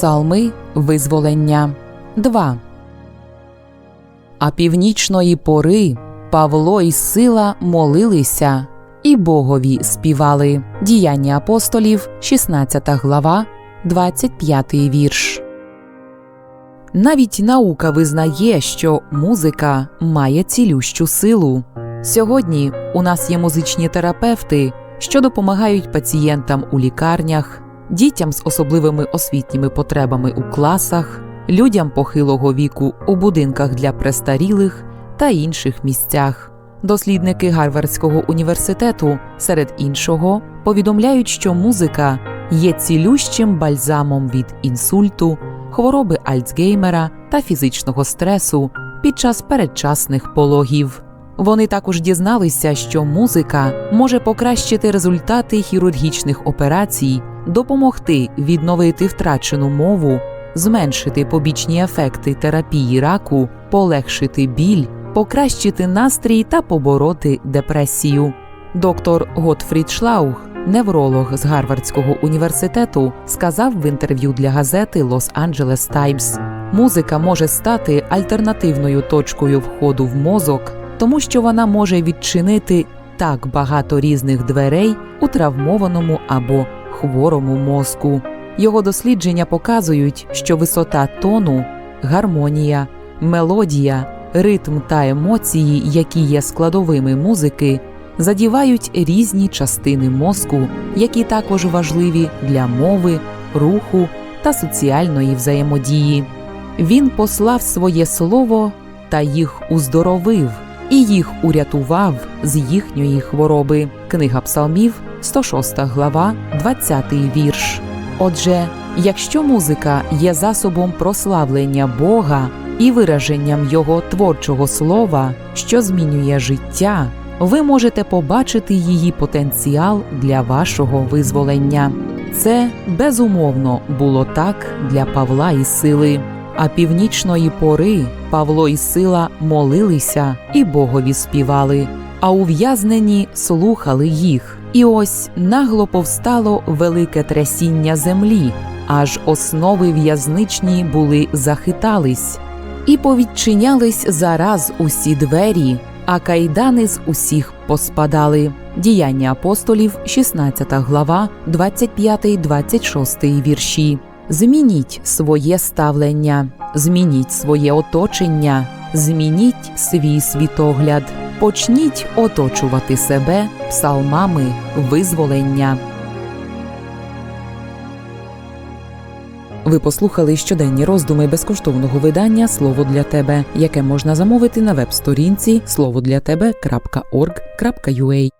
Псалми визволення 2. А північної пори Павло і Сила молилися і Богові співали. Діяння апостолів, 16 глава, 25 вірш. Навіть наука визнає, що музика має цілющу силу. Сьогодні у нас є музичні терапевти, що допомагають пацієнтам у лікарнях, дітям з особливими освітніми потребами у класах, людям похилого віку у будинках для престарілих та інших місцях. Дослідники Гарвардського університету, серед іншого, повідомляють, що музика є цілющим бальзамом від інсульту, хвороби Альцгеймера та фізичного стресу під час передчасних пологів. Вони також дізналися, що музика може покращити результати хірургічних операцій, допомогти відновити втрачену мову, зменшити побічні ефекти терапії раку, полегшити біль, покращити настрій та побороти депресію. Доктор Готфрід Шлаух, невролог з Гарвардського університету, сказав в інтерв'ю для газети Los-Angeles Times, музика може стати альтернативною точкою входу в мозок, тому що вона може відчинити так багато різних дверей у травмованому або хворому мозку. Його дослідження показують, що висота тону, гармонія, мелодія, ритм та емоції, які є складовими музики, задівають різні частини мозку, які також важливі для мови, руху та соціальної взаємодії. Він послав своє слово та їх уздоровив, і їх урятував з їхньої хвороби. Книга Псалмів, 106 глава, 20 вірш. Отже, якщо музика є засобом прославлення Бога і вираженням Його творчого слова, що змінює життя, ви можете побачити її потенціал для вашого визволення. Це безумовно було так для Павла і сили. А північної пори Павло і сила молилися і Богові співали, а ув'язнені слухали їх. І ось нагло повстало велике трясіння землі, аж основи в'язничні були захитались, і повідчинялись зараз усі двері, а кайдани з усіх поспадали. Діяння апостолів, 16 глава, 25-26 вірші. Змініть своє ставлення, змініть своє оточення, змініть свій світогляд, почніть оточувати себе псалмами визволення. Ви послухали щоденні роздуми безкоштовного видання Слово для тебе, яке можна замовити на веб-сторінці словодлятебе.org.ua